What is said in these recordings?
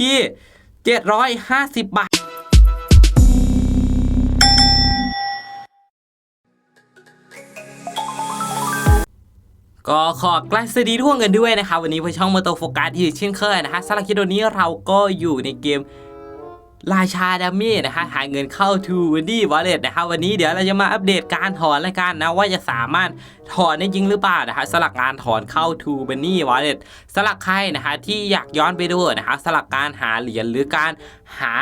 ที่ 750 บาทก็ขอกลาสวัสดีทุกคนกันด้วยนะครับ วันนี้พช่องมาโตโฟกัสอีกเช่นเคยนะฮะสำหรับคลิปวันนี้เราก็อยู่ในเกม ราชาดัมมี่นะฮะหาเงินเข้าทูวันดี้วอลเล็ตนะครับวันนี้เดี๋ยวเราจะมาอัปเดตการถอนรายการนะว่าจะสามารถถอนได้จริงหรือเปล่านะฮะสลักงานถอนเข้าทูบันนี่วอลเล็ตสลักใครนะฮะที่อยากย้อนไปดูนะฮะสลักการหาเหรียญหรือการหา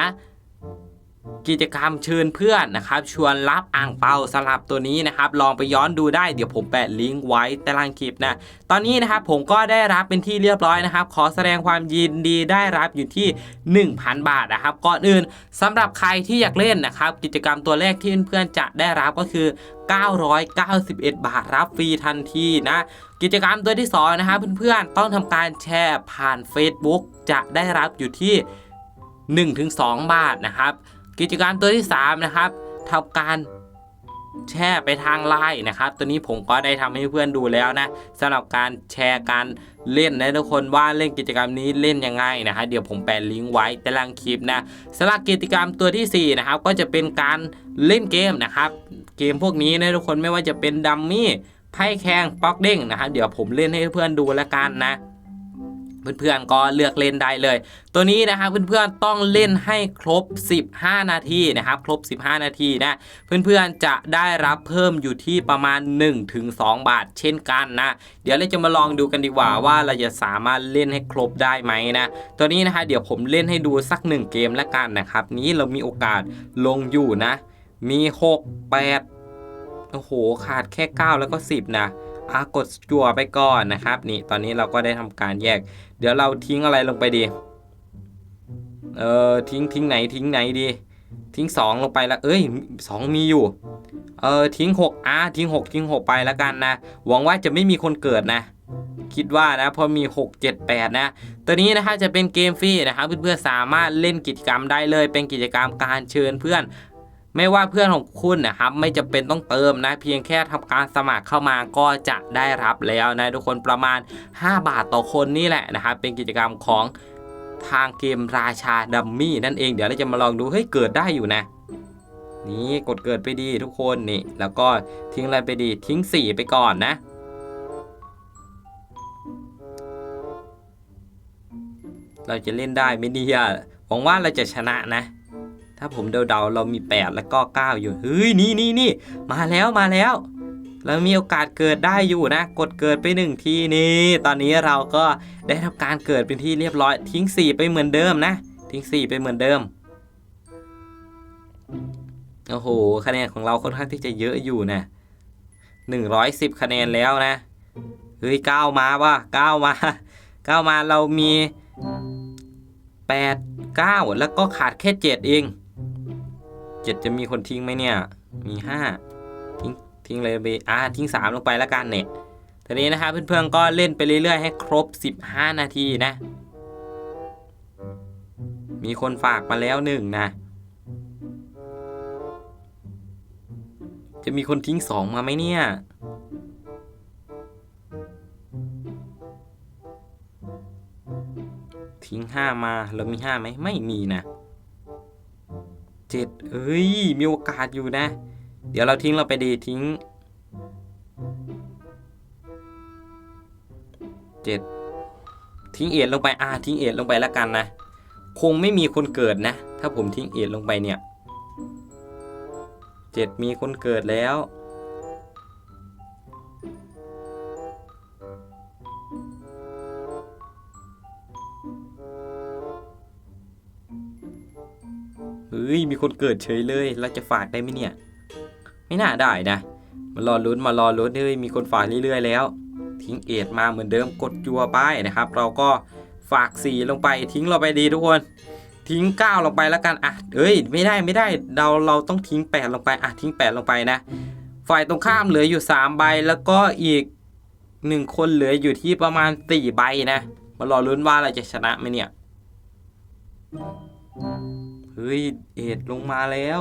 กิจกรรมเชิญเพื่อนนะครับ ชวนรับอ่างเปาสลับตัวนี้นะครับ ลองไปย้อนดูได้เดี๋ยวผมแปะลิงก์ไว้ใต้ล่างคลิปนะ ตอนนี้นะครับผมก็ได้รับเป็นที่เรียบร้อยนะครับ ขอแสดงความยินดีได้รับอยู่ที่ 1,000 บาทนะครับ ก่อนอื่นสำหรับใครที่อยากเล่นนะครับ กิจกรรมตัวแรกที่เพื่อนๆจะได้รับก็คือ 991 บาทรับฟรีทันทีนะ กิจกรรมตัวที่สองนะครับเพื่อนๆต้องทำการแชร์ผ่าน Facebook จะได้รับอยู่ที่ 1-2 บาทนะครับ กิจการตัวที่ 3 นะครับทำการแชร์ไปทางไลน์นะครับ ตัวนี้ผมก็ได้ทำให้เพื่อนดูแล้วนะสำหรับการแชร์การเล่นนะทุกคนว่าเล่นกิจกรรมนี้เล่นยังไงนะฮะเดี๋ยวผมแปะลิงก์ไว้ใต้ล่างคลิปนะสำหรับกิจกรรมตัวทีสี่ 4 นะครับ ก็จะเป็นการเล่นเกมนะครับ เกมพวกนี้นะทุกคนไม่ว่าจะเป็นดัมมี่ไพ่แข่งป๊อกเด้งนะครับเดี๋ยวผมเล่นให้เพื่อนดูแล้วกันนะ เพื่อนๆก็เลือกเล่นได้เลย ตัวนี้นะครับเพื่อนๆต้องเล่นให้ครบ 15 นาทีนะครับครบ 15 นาทีนะเพื่อนๆจะได้รับเพิ่มอยู่ที่ประมาณ 1-2 บาท เช่นกันนะเดี๋ยวเราจะมาลองดูกันดีกว่าว่าเราจะสามารถเล่นให้ครบได้ไหมนะตัวนี้นะคะเดี๋ยวผมเล่นให้ดูสัก 1 เกมแล้วกันนะครับ นี้เรามีโอกาสลงอยู่นะ มี 6 8โอ้โหขาดแค่ 9 แล้วก็ 10 นะ อะกดจั่วไปก่อนนะครับ นี่ตอนนี้เราก็ได้ทำการแยก เดี๋ยวเราทิ้งอะไรลงไปดี เออทิ้งทิ้งไหนทิ้งไหนดี ทิ้ง 2 ลงไปแล้วเอ้ย 2 มีอยู่ เออทิ้ง6อะทิ้ง 6 ทิ้ง 6 ไปแล้วกันนะ หวังว่าจะไม่มีคนเกิดนะคิดว่านะพราะมี 6 7 8 นะ ตัวนี้นะคะจะเป็นเกมฟรีนะครับเพื่อนๆสามารถเล่นกิจกรรมได้เลย เป็นกิจกรรมการเชิญเพื่อน ไม่ว่าเพื่อนของคุณนะครับไม่จำเป็นต้องเติมนะเพียงแค่ทำการสมัครเข้ามาก็จะได้รับแล้วนะทุกคนประมาณ 5 บาทต่อคนนี่แหละนะครับเป็นกิจกรรมของทางเกมราชาดัมมี่นั่นเองเดี๋ยวเราจะมาลองดูเฮ้ยเกิดได้อยู่นะ นี่กดเกิดไปดีทุกคนนี่ แล้วก็ทิ้งอะไรไปดีทิ้ง 4 ไปก่อนนะเราจะเล่นได้ไหม่ดีอะหวังว่าเราจะชนะนะ ถ้าผมเดาๆเรามี 8 แล้วก็ 9 อยู่ เฮ้ย นี่นี่นี่มาแล้วมาแล้ว เรามีโอกาสเกิดได้อยู่นะ กดเกิดไปหนึ่งทีนี่ ตอนนี้เราก็ได้ทำการเกิดเป็นที่เรียบร้อย ทิ้ง 4 ไปเหมือนเดิมนะ ทิ้ง 4 ไปเหมือนเดิม โอ้โห คะแนนของเราค่อนข้างที่จะเยอะอยู่นะ110 คะแนนแล้วนะ เฮ้ย 9 มาว่ะ9มา 9 มาเรามี 8 9 แล้วก็ขาดแค่ 7 เอง 7จะมีคนทิ้งไหมเนี่ย มี5ทิ้งทิ้งเลยไปอ่าทิ้ง3ลงไปแล้วกันเนี่ยทีนี้นะครับเพื่อนๆก็เล่นไปเรื่อยๆให้ครบ 15 นาทีนะ มีคนฝากมาแล้วหนึ่งนะ จะมีคนทิ้ง2มาไหมเนี่ยทิ้ง5มาเรามี5ไหมไม่มีนะ เจ็ดเอ้ย มีโอกาสอยู่นะ เดี๋ยวเราทิ้งเราไปดีทิ้งเจ็ดทิ้งเอ็ดลงไป อ่า ทิ้งเอ็ดลงไปแล้วกันนะ คงไม่มีคนเกิดนะ ถ้าผมทิ้งเอ็ดลงไปเนี่ยเจ็ดมีคนเกิดแล้ว ฮ้ยมีคนเกิดเฉยเลยเราจะฝากได้ไหมเนี่ย ไม่น่าได้นะมารอลุ้นมารอลุ้นเฮ้ยมีคนฝากเรื่อยๆแล้ว ทิ้งเอ็ดมาเหมือนเดิมกดจัวไปนะครับ เราก็ฝากสีลงไปทิ้งเราไปดีทุกคน ทิ้ง 9 ลงไปแล้วกันอะเอ้ยไม่ได้ไม่ได้เราเราต้องทิ้ง 8 ลงไปอะทิ้ง 8 ลงไปนะ ฝ่ายตรงข้ามเหลืออยู่ 3 ใบแล้วก็อีก 1 คนเหลืออยู่ที่ประมาณ 4 ใบนะ มารอลุ้นว่าเราจะชนะไหมเนี่ย เฮ้ย เอ็ดลงมาแล้ว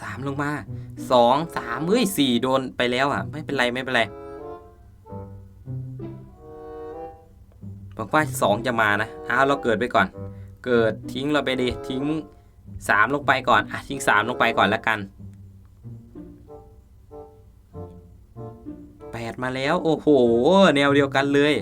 สามลงมาสองสามเฮ้ยสี่โดนไปแล้วอะ ไม่เป็นไรไม่เป็นไรบอกว่าสองจะมานะอ้าวเราเกิดไปก่อน เกิดทิ้งเราไปดิทิ้งสามลงไปก่อนอะทิ้งสามลงไปก่อนแล้วกันแปดมาแล้ว โอ้โห แนวเดียวกันเลย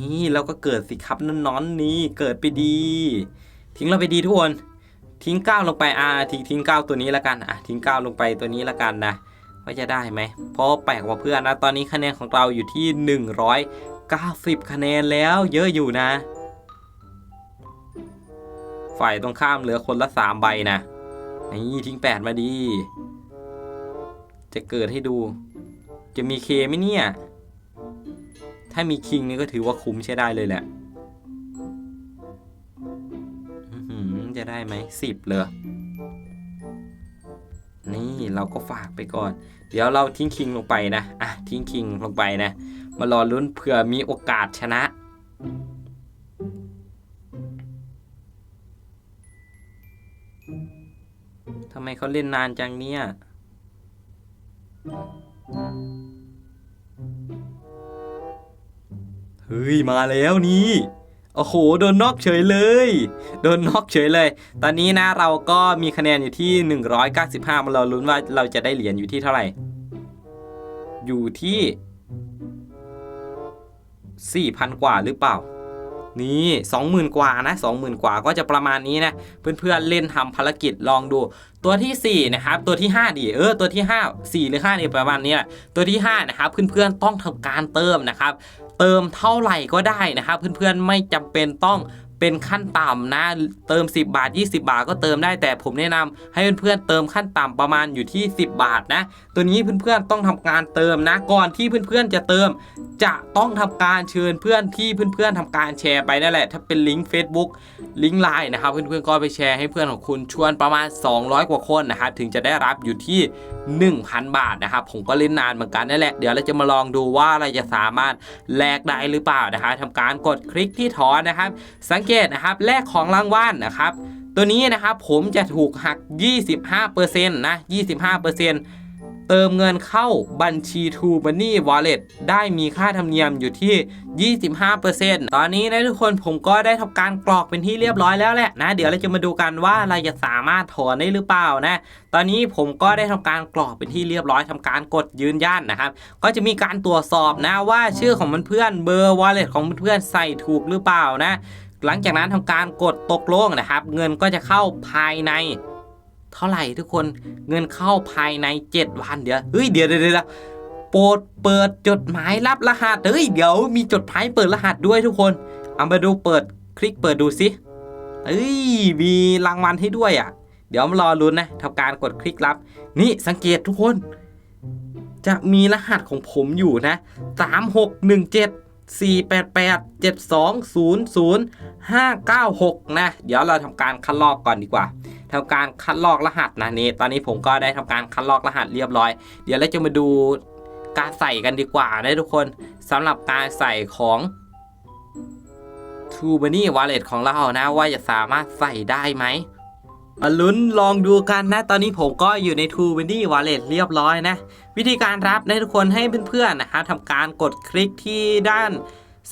นี่เราก็เกิดสิครับน้อนๆนี่เกิดไปดี ทิ้งเราไปดีทุกคนทิ้งก้าวลงไปอ่าทิ้งทิ้งก้าวตัวนี้แล้วกันอะทิ้งก้าวลงไปตัวนี้แล้วกันนะว่าจะได้ไหมเพราะแปลกกว่าเพื่อนนะตอนนี้คะแนนของเราอยู่ที่ 190 คะแนนแล้ว เยอะอยู่นะ ฝ่ายตรงข้ามเหลือคนละสามใบนะนี่ทิ้งแปดมาดี จะเกิดให้ดู จะมีเคไหมเนี่ย ถ้ามีคิงนี่ก็ถือว่าคุ้มใช้ได้เลยแหละจะได้ไหมสิบเลยนี่เราก็ฝากไปก่อน เดี๋ยวเราทิ้งคิงลงไปนะอะทิ้งคิงลงไปนะ มารอลุ้นเผื่อมีโอกาสชนะ ทำไมเขาเล่นนานจังเนี่ย เฮ้ยมาแล้วนี่โอ้โหโดนน็อกเฉยเลย โดนน็อกเฉยเลย ตอนนี้นะเราก็มีคะแนนอยู่ที่ 195มาเราลุ้นว่าเราจะได้เหรียญอยู่ที่เท่าไหร่ อยู่ที่ 4,000 กว่าหรือเปล่า นี่ 20,000 กว่านะ 20,000 กว่าก็จะประมาณนี้นะ เพื่อนๆเล่นทำภารกิจลองดู ตัวทีสี่ 4 นะครับ ตัวที่ 5 ดี เออ ตัวที่ 5 4 หรือ5นี่ประมาณนี้แหละตัวที่ 5 นะครับ เพื่อนๆต้องทำการเติมนะครับ เติมเท่าไหร่ก็ได้นะครับเพื่อนๆไม่จำเป็นต้อง เป็นขั้นต่ำนะ เติม 10 บาท 20 บาทก็เติมได้แต่ผมแนะนำให้เพื่อนๆเติมขั้นต่ำประมาณอยู่ที่ 10 บาทนะ ตัวนี้เพื่อนๆต้องทำการเติมนะ ก่อนที่เพื่อนๆจะเติม จะต้องทำการเชิญเพื่อนที่เพื่อนๆทำการแชร์ไปนั่นแหละ ถ้าเป็นลิงก์ Facebook ลิงก์ไลน์นะครับ เพื่อนๆก็ไปแชร์ให้เพื่อนของคุณชวนประมาณ 200 กว่าคนนะครับถึงจะได้รับอยู่ที่ 1,000 บาทนะครับผมก็เล่นนานเหมือนกันนั่นแหละเดี๋ยวเราจะมาลองดูว่าเราจะสามารถแลกได้หรือเปล่านะครับทำการกดคลิกที่ถอนนะครับสังเกตนะครับแลกของรางวัลนะครับ ตัวนี้นะครับผมจะถูกหัก 25%นะ25%เติมเงินเข้าบัญชี True Money Wallet ได้มีค่าธรรมเนียมอยู่ที่ 25%ตอนนี้นะทุกคนผมก็ได้ทำการกรอกเป็นที่เรียบร้อยแล้วแหละนะ เดี๋ยวเราจะมาดูกันว่าเราจะสามารถถอนได้หรือเปล่านะ ตอนนี้ผมก็ได้ทำการกรอกเป็นที่เรียบร้อยทำการกดยืนยันนะครับ ก็จะมีการตรวจสอบนะว่าชื่อของเพื่อนเบอร์ wallet ของเพื่อนใส่ถูกหรือเปล่านะ หลังจากนั้นทำการกดตกลงนะครับ เงินก็จะเข้าภายใน เท่าไหร่ทุกคนเงินเข้าภายใน 7 วันเดี๋ยวเฮ้ยเดี๋ยวเดี๋ยวเดี๋ยวโปรดเปิดจดหมายรับรหัสเฮ้ยเดี๋ยวมีจดหมายเปิดรหัสด้วยทุกคนเอามาดูเปิดคลิกเปิดดูสิเอ้ยมีรางวัลให้ด้วยอะ เดี๋ยวมารอลุ้นนะทำการกดคลิกรับ นี่สังเกตทุกคน จะมีรหัสของผมอยู่นะ 3617 488 7200 596 นะ เดี๋ยวเราทำการคัดลอกก่อนดีกว่าทำการคัดลอกรหัสนะนี่ตอนนี้ผมก็ได้ทำการคัดลอกรหัสเรียบร้อย เดี๋ยวเราจะมาดูการใส่กันดีกว่านะทุกคนสำหรับการใส่ของ t r u b o n y Wallet ของเรานะ ว่าจะสามารถใส่ได้ไหม มาลุ้นลองดูกันนะ ตอนนี้ผมก็อยู่ใน t r u b o n y Wallet เรียบร้อยนะ วิธีการรับนะทุกคนให้เพื่อนๆนะครับทำการกดคลิกที่ด้าน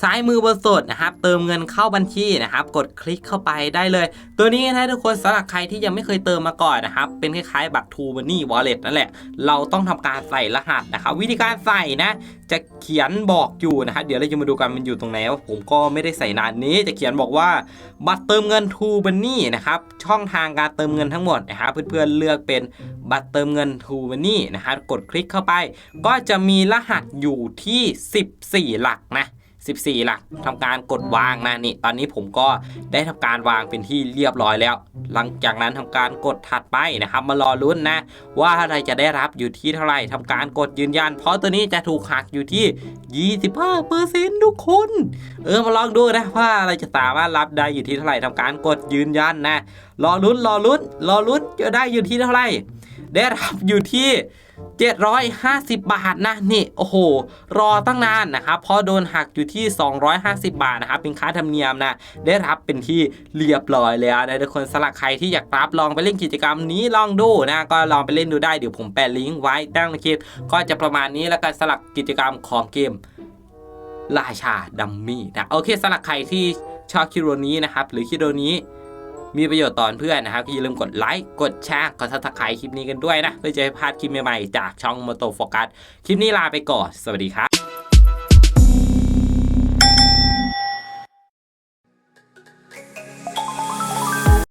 ซ้ายมือบนสุดนะครับเติมเงินเข้าบัญชีนะครับ กดคลิกเข้าไปได้เลย ตัวนี้นะทุกคนสำหรับใครที่ยังไม่เคยเติมมาก่อนนะครับ เป็นคล้ายๆบัตร True Money Wallet นั่นแหละ เราต้องทำการใส่รหัสนะครับ วิธีการใส่นะ จะเขียนบอกอยู่นะครับเดี๋ยวเราจะมาดูกันมันอยู่ตรงไหนว่าผมก็ไม่ได้ใส่นานนี้ จะเขียนบอกว่าบัตรเติมเงิน True Money นะครับช่องทางการเติมเงินทั้งหมดนะครับเพื่อนๆเลือกเป็นบัตรเติมเงิน True Money นะครับกดคลิกเข้าไป ก็จะมีรหัสอยู่ที่ 14 หลักนะ 14 หลักทำการกดวางนะนี่ตอนนี้ผมก็ได้ทำการวางเป็นที่เรียบร้อยแล้ว หลังจากนั้นทำการกดถัดไปนะครับมารอลุ้นนะ ว่าอะไรจะได้รับอยู่ที่เท่าไหร่ทำการกดยืนยัน เพราะตัวนี้จะถูกหักอยู่ที่ 25%ทุกคน เออมาลองดูนะว่าอะไรจะสามารถรับได้อยู่ที่เท่าไหร่ทำการกดยืนยันนะรอลุ้นรอลุ้นรอลุ้นจะได้อยู่ที่เท่าไหร่ได้รับอยู่ที่ 750 บาทนะนี่โอ้โห รอตั้งนานนะครับเพราะโดนหักอยู่ที่ 250 บาทนะครับเป็นค่าธรรมเนียมนะได้รับเป็นที่เรียบร้อยแล้วนะทุกคนสำหรับใครที่อยากรับลองไปเล่นกิจกรรมนี้ลองดูนะก็ลองไปเล่นดูได้เดี๋ยวผมแปะลิงก์ไว้ตั้งในคลิปก็จะประมาณนี้แล้วกันสำหรับกิจกรรมของเกมราชาดัมมี่นะโอเคสำหรับใครที่ชอบคลิปวิดีโอนี้นะครับหรือคลิปวิดีโอนี้ มีประโยชน์ตอนเพื่อนนะครับก็อย่าลืมกดไลค์กดแชร์กดซับสไครต์คลิปนี้กันด้วยนะเพื่อจะไม่พลาดคลิปใหม่ๆจากช่องมอโตโฟกัสคลิปนี้ลาไปก่อนสวัสดีครับ